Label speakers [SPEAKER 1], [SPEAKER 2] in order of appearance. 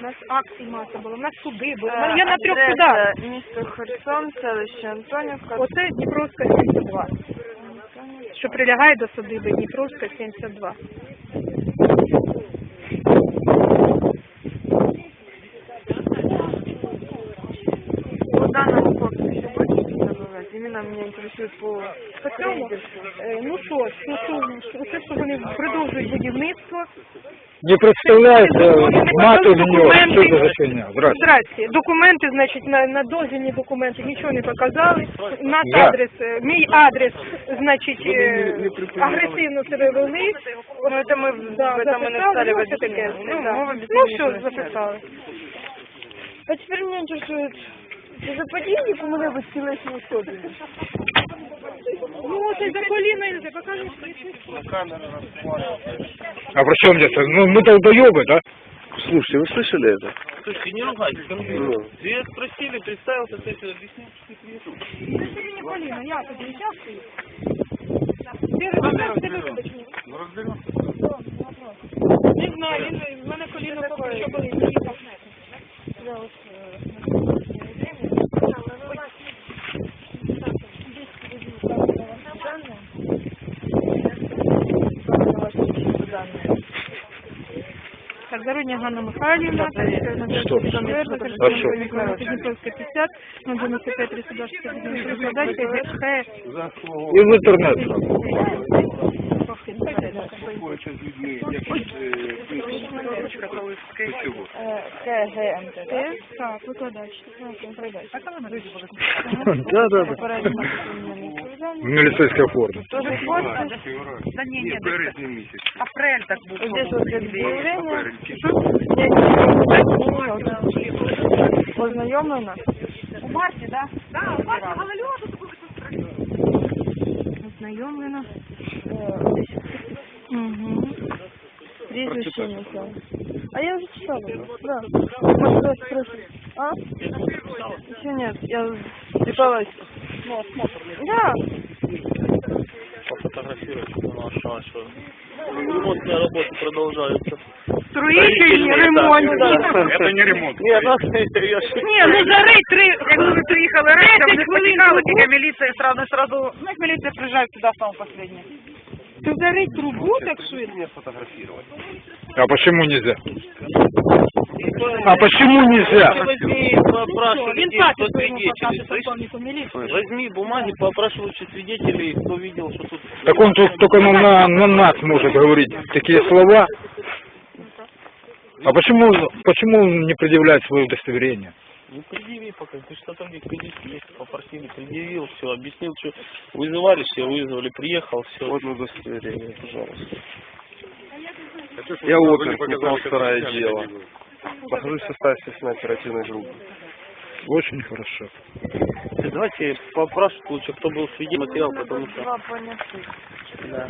[SPEAKER 1] У нас акції маса було, у нас суди були. Я на трьох
[SPEAKER 2] Адреса
[SPEAKER 1] судах.
[SPEAKER 2] Місто Херсон, селище Антонівка.
[SPEAKER 1] Оце Дніпровська 72. Що прилягає до садиби Дніпровська 72.
[SPEAKER 2] Именно меня интересует по строительству.
[SPEAKER 1] Е, Ну що, ж, ну що, що, це, що вони продовжують будівництво.
[SPEAKER 3] Не представляете мать или нет? Что это за фигня? Здравствуйте.
[SPEAKER 1] Здрасте. Документи, значить, на, на дозвільні документи нічого не показали. Наш
[SPEAKER 3] Я.
[SPEAKER 1] адрес, е, мій адрес, значить, е, агресивно себе вели.
[SPEAKER 2] Ну, это мы, в-
[SPEAKER 1] Да,
[SPEAKER 2] это мы
[SPEAKER 1] записали,
[SPEAKER 2] написали в
[SPEAKER 1] ну, що
[SPEAKER 2] объяснении.
[SPEAKER 1] таке?
[SPEAKER 2] Ну,
[SPEAKER 1] Да.
[SPEAKER 2] мы в
[SPEAKER 1] Ну
[SPEAKER 2] объяснении
[SPEAKER 1] що,
[SPEAKER 2] написали.
[SPEAKER 1] записали.
[SPEAKER 2] А теперь меня интересует, за подъемник у меня выстилась особенно.
[SPEAKER 1] Ну, ось за коліно, Ілля, покажи.
[SPEAKER 3] А при чем здесь? Ну, мы долбоебы, да?
[SPEAKER 4] Слушайте, вы слышали это?
[SPEAKER 5] Слушайте, не ругайтесь.
[SPEAKER 4] Ну.
[SPEAKER 5] Тебя спросили, представился, ты что, объяснил, что ты приехал.
[SPEAKER 1] Це не коліно, я тобі участвую. Ти розбираєшся, Так, Зарудня Ганна Михайлівна?
[SPEAKER 3] А?
[SPEAKER 1] Дніпровська 50, 095 Рисудашська, Перекладачка, ГХ,
[SPEAKER 3] И в интернет.
[SPEAKER 2] КГМТ.
[SPEAKER 1] так, викладач, так, передач.
[SPEAKER 3] Да, да, да. В милицейской форме.
[SPEAKER 2] Тоже фото.
[SPEAKER 1] Да ні, ні,
[SPEAKER 2] Апрель так будет. Здесь вот объявление. Познайомлена.
[SPEAKER 1] у марті, да? Да, у марті, Ознайомлена. Угу.
[SPEAKER 2] Прізвище не знаю. А я уже читала. Да. Может, кто спросит. А? Еще нет. Я читалась. Да.
[SPEAKER 5] Пофотографировать, ну, а что, а что? Ремонтные работы продолжаются.
[SPEAKER 1] Строїтельні, ремонтні.
[SPEAKER 5] Это не ремонт. Не, ну, я шучу.
[SPEAKER 1] Ні, ну за рейд три, як ви
[SPEAKER 2] приїхали
[SPEAKER 1] рейдом, не потікали,
[SPEAKER 2] тільки міліція сразу, сразу, ну, міліція приїжджає сюди, сам последний.
[SPEAKER 1] то зарить трубу так швидко.
[SPEAKER 3] А почему нельзя? А почему нельзя?
[SPEAKER 5] Возьми, попрашивай
[SPEAKER 1] Він
[SPEAKER 5] людей,
[SPEAKER 1] папі
[SPEAKER 5] кто
[SPEAKER 1] своєму показав
[SPEAKER 5] свидетелей, слышишь?
[SPEAKER 1] полковнику міліції.
[SPEAKER 5] Возьми бумаги, попрашивай лучше свидетелей, кто видел, что тут...
[SPEAKER 3] Так он тут только на, на, на нас может говорить такие слова. А почему, почему он не предъявляет свое удостоверение?
[SPEAKER 5] Ну, предъяви пока, ты что там есть, попросили, предъявил, все, объяснил, что вызывали, все вызвали, приехал, все.
[SPEAKER 4] Вот удостоверение, пожалуйста. Я опер, Днепро второе дело. Нахожусь в составе следственной оперативной группы.
[SPEAKER 3] Очень хорошо.
[SPEAKER 5] Давайте попрашивать лучше, кто был свидетелем материал, потому что... Да.